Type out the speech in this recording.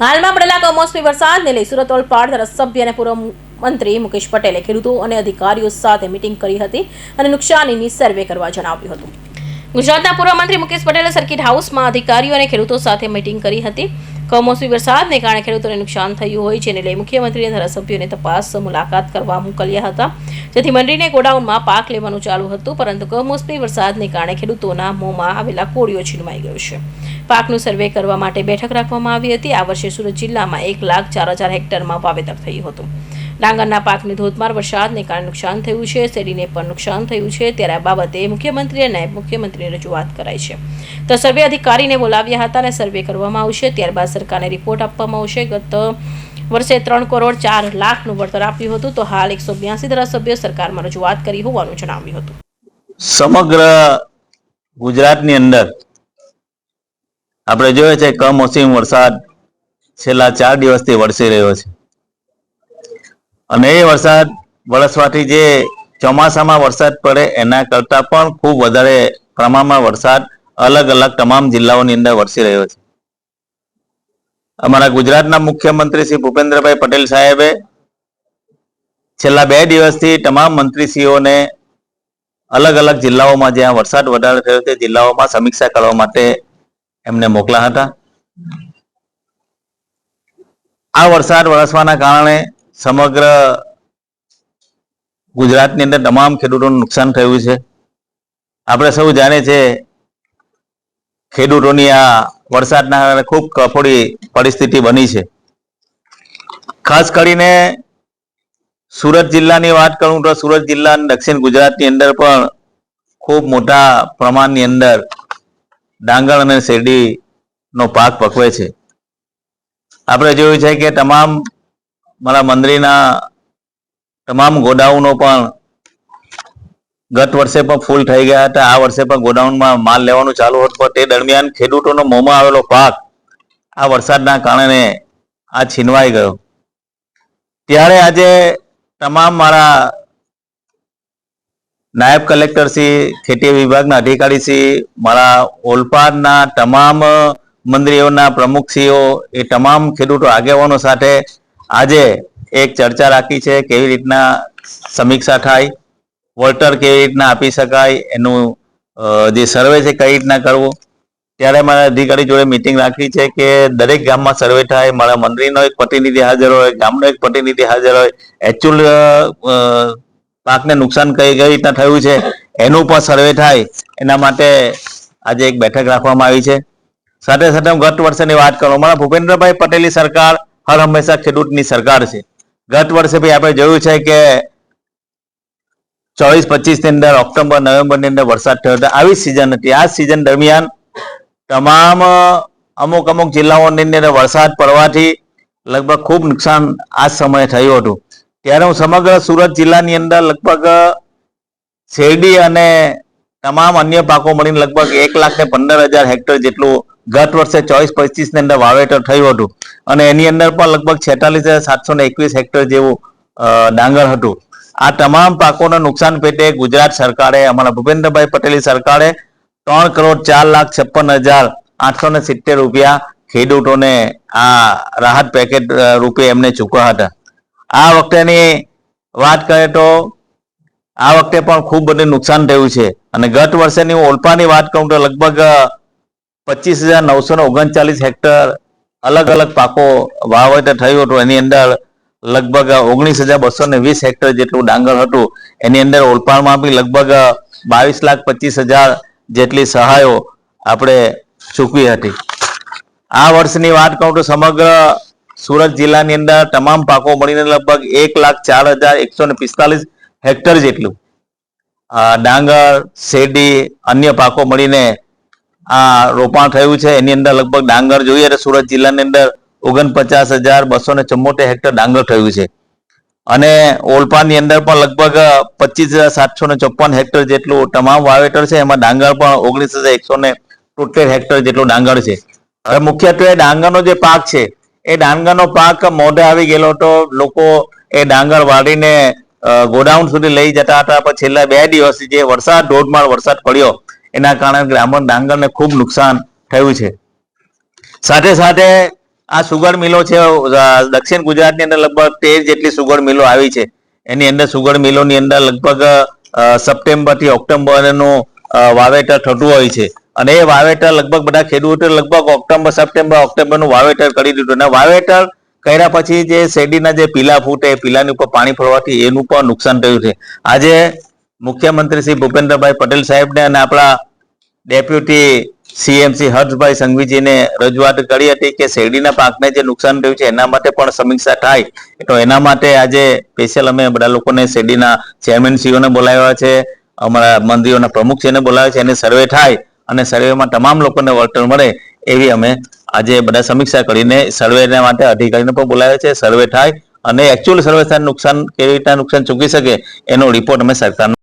હાલમાં પડેલા કમોસમી વરસાદને લઈ સુરત ઓલપાડ ધારાસભ્ય અને પૂર્વ મંત્રી મુકેશ પટેલે ખેડૂતો અને અધિકારીઓ સાથે મિટિંગ કરી હતી અને નુકસાનીની સર્વે કરવા જણાવ્યું હતું. ગુજરાતના પૂર્વ મંત્રી મુકેશ પટેલે સર્કિટ હાઉસમાં અધિકારીઓ અને ખેડૂતો સાથે મીટિંગ કરી હતી. કમોસમી વરસાદને કારણે ખેડૂતોને નુકસાન થયું હોય જેને લઈ મુખ્યમંત્રીએ ધારાસભ્યોને તપાસ મુલાકાત કરવા મોકલ્યા હતા. જેથી મંડળીને ગોડાઉનમાં પાક લેવાનું ચાલુ હતું, પરંતુ કમોસમી વરસાદને કારણે ખેડૂતોના મોંમાં આવેલા કોળીઓ છીનવાઈ ગયો છે. પાકનું સર્વે કરવા માટે બેઠક રાખવામાં આવી હતી. આ વર્ષે સુરત જિલ્લામાં એક લાખ ચાર હજાર હેક્ટરમાં વાવેતર થયું હતું. ડાંગરના પાકને ધોધમાર વરસાદને કારણે નુકસાન થયું છે, શેરીને પણ નુકસાન થયું છે. ત્યારે આ બાબતે મુખ્યમંત્રી અને નાયબ મુખ્યમંત્રીને રજૂઆત કરાઈ છે. તો સર્વે અધિકારીને બોલાવ્યા હતા અને સર્વે કરવામાં આવશે. ત્યારબાદ સરકારને રિપોર્ટ આપવામાં આવશે. ગત વર્ષે ત્રણ કરોડ ચાર લાખનું વળતર આપ્યું હતું. તો હાલ એકસો બ્યાસી ધારાસભ્યો સરકારમાં રજૂઆત કરી હોવાનું જણાવ્યું હતું. સમગ્ર ગુજરાતની અંદર આપણે જોઈએ છે કમોસમી વરસાદ છેલ્લા ચાર દિવસથી વરસી રહ્યો છે. અને એ વરસાદ વરસવાથી જે ચોમાસામાં વરસાદ પડે, એના કરતા પણ ખૂબ વધારે પ્રમાણમાં વરસાદ અલગ અલગ તમામ જિલ્લાઓની અંદર વરસી રહ્યો છે. અમારા ગુજરાતના મુખ્યમંત્રી શ્રી ભૂપેન્દ્રભાઈ પટેલ સાહેબે છેલ્લા બે દિવસથી તમામ મંત્રીશ્રીઓને અલગ અલગ જિલ્લાઓમાં જ્યાં વરસાદ વધારે થયો તે જિલ્લાઓમાં સમીક્ષા કરવા માટે એમને મોકલા હતા. આ વરસાદ વરસવાના કારણે સમગ્ર ગુજરાતની અંદર તમામ ખેડૂતોનું નુકસાન થયું છે. આપણે સૌ જાણીએ છીએ ખેડૂતોની આ વરસાદના કારણે ખૂબ કફોડી પરિસ્થિતિ બની છે. ખાસ કરીને સુરત જિલ્લાની વાત કરું તો સુરત જિલ્લા દક્ષિણ ગુજરાતની અંદર પણ ખૂબ મોટા પ્રમાણની અંદર ડાંગર અને શેરડીનો પાક પકવે છે. આપણે જોયું છે કે તમામ મારા મંદિરના તમામ ગોડાઉનો પણ ગત વર્ષે પણ ફૂલ થઈ ગયા હતા. આ વર્ષે પણ ગોડાઉનમાં માલ લેવાનું ચાલુ હતું. તે દરમિયાન ખેડૂતોનો મોંમાં આવેલો પાક આ વરસાદના કારણે આ છીનવાઈ ગયો. ત્યારે આજે તમામ મારા નાયબ કલેક્ટર શ્રી, ખેતી વિભાગના અધિકારી શ્રી, મારા ઓલપાડના તમામ મંત્રીઓના પ્રમુખશ્રીઓ, એ તમામ ખેડૂતો આગેવાનો સાથે આજે એક ચર્ચા રાખી છે કેવી રીતના સમીક્ષા થાય વળતર કેવી રીતના આપી શકાય, એનું જે સર્વે છે કઈ રીતના કરવું. ત્યારે મારા અધિકારી જોડે મિટિંગ રાખી છે કે દરેક ગામમાં સર્વે થાય, મારા મંત્રીનો એક પ્રતિનિધિ હાજર હોય, ગામનો એક પ્રતિનિધિ હાજર હોય એકચ્યુઅલ પાકને નુકસાન કઈ કઈ રીતના થયું છે, એનું પણ સર્વે થાય, એના માટે આજે એક બેઠક રાખવામાં આવી છે. સાથે સાથે હું ગત વર્ષની વાત કરું, મારા ભૂપેન્દ્રભાઈ પટેલની સરકાર હર હંમેશા ખેડૂતની સરકાર છે. ગત વર્ષે ભાઈ આપણે જોયું છે કે ચોવીસ પચીસની અંદર ઓક્ટોબર નવેમ્બરની અંદર વરસાદ થયો હતો. આવી સિઝન હતી. આ સિઝન દરમિયાન તમામ, અમુક અમુક જિલ્લાઓની અંદર વરસાદ પડવાથી લગભગ ખૂબ નુકસાન આ સમયે થયું હતું. ત્યારે હું સમગ્ર સુરત જિલ્લાની અંદર લગભગ શેરડી અને તમામ અન્ય પાકો મળીને લગભગ એક લાખ ને પંદર હજાર હેક્ટર જેટલું ગત વર્ષે ચોવીસ પચીસની અંદર વાવેતર થયું હતું. અને એની અંદર પણ લગભગ છેતાલીસ હજાર સાતસો ને એકવીસ હેક્ટર જેવું ડાંગર હતું. આ તમામ પાકોના નુકસાન પેટે ગુજરાત સરકારે, અમારા ભૂપેન્દ્રભાઈ પટેલની સરકારે ત્રણ કરોડ ચાર લાખ છપ્પન હજાર આઠસો ને સિત્તેર રૂપિયા ખેડૂતોને આ રાહત પેકેજ રૂપે એમને ચૂકવ્યા હતા. આ વખતેની વાત કરીએ તો આ વખતે પણ ખૂબ બધું નુકસાન થયું છે. અને ગત વર્ષેની ઓલપાની વાત કરું તો લગભગ પચીસ હજાર નવસો ને ઓગણચાલીસ હેક્ટર અલગ અલગ પાકો વાવેતર થયું હતું. એની અંદર લગભગ ઓગણીસ હજાર બસો ને વીસ હેક્ટર જેટલું ડાંગર હતું. એની અંદર ઓલપાડમાં બી લગભગ બાવીસ લાખ પચીસ હજાર જેટલી સહાયો આપણે ચૂકવી હતી. આ વર્ષની વાત કરું તો સમગ્ર સુરત જિલ્લાની અંદર તમામ પાકો મળીને લગભગ એક લાખ ચાર હજાર એકસો ને પિસ્તાલીસ હેક્ટર જેટલું ડાંગર, શેરડી, અન્ય પાકો મળીને આ રોપાણ થયું છે. એની અંદર લગભગ ડાંગર જોઈએ તો સુરત જિલ્લાની અંદર ઓગણપચાસ હજાર બસો ને ચુમ્મોતેર હેક્ટર ડાંગર થયું છે. અને ઓલપાની અંદર પણ લગભગ પચીસ હજાર સાતસો ને ચોપન હેક્ટર જેટલું તમામ વાવેતર છે. એમાં ડાંગર પણ ઓગણીસ હજાર એકસો ને તોતેર હેક્ટર જેટલું ડાંગર છે. હવે મુખ્યત્વે ડાંગરનો જે પાક છે, એ ડાંગરનો પાક મોઢે આવી ગયેલો તો લોકો એ ડાંગર વાળીને ગોડાઉન સુધી લઈ જતા હતા. પણ છેલ્લા બે દિવસથી જે વરસાદ, ધોધમાર વરસાદ પડ્યો એના કારણે ગ્રામર ડાંગરને ખૂબ નુકસાન થયું છે. સાથે સાથે આ સુગર મિલો છે, દક્ષિણ ગુજરાતની અંદર લગભગ તેર જેટલી સુગર મિલો આવી છે. એની અંદર સુગર મિલોની અંદર લગભગ સપ્ટેમ્બરથી સપ્ટેમ્બર ઓક્ટોબરનું વાવેતર થતું હોય છે. અને એ વાવેતર લગભગ બધા ખેડૂતો લગભગ ઓક્ટોબર, સપ્ટેમ્બર, ઓક્ટોબરનું વાવેતર કરી દીધું અને વાવેતર કર્યા પછી જે શેરડીના જે પીલા ફૂટે, પીલાની ઉપર પાણી ફરવાથી એનું પણ નુકસાન થયું છે. આજે મુખ્યમંત્રી શ્રી ભૂપેન્દ્રભાઈ પટેલ સાહેબને અને આપણા ડેપ્યુટી સીએમસી હર્ષભાઈ સંઘવીજીને રજૂઆત કરી હતી કે શેરડીના પાકને જે નુકસાન થયું છે, એના માટે પણ સમીક્ષા થાય. તો એના માટે આજે સ્પેશિયલ અમે બધા લોકોને શેરડીના ચેરમેનશ્રીઓને બોલાવ્યા છે, અમારા મંત્રીઓના પ્રમુખશ્રીને બોલાવ્યા છે, એને સર્વે થાય અને સર્વેમાં તમામ લોકોને વળતર મળે એવી અમે આજે બધા સમીક્ષા કરીને સર્વેના માટે અધિકારીને પણ બોલાવ્યા છે સર્વે થાય અને એકચ્યુઅલ સર્વે થાય, નુકસાન કેવી રીતના નુકસાન ચૂકી શકે એનો રિપોર્ટ અમે સરકારને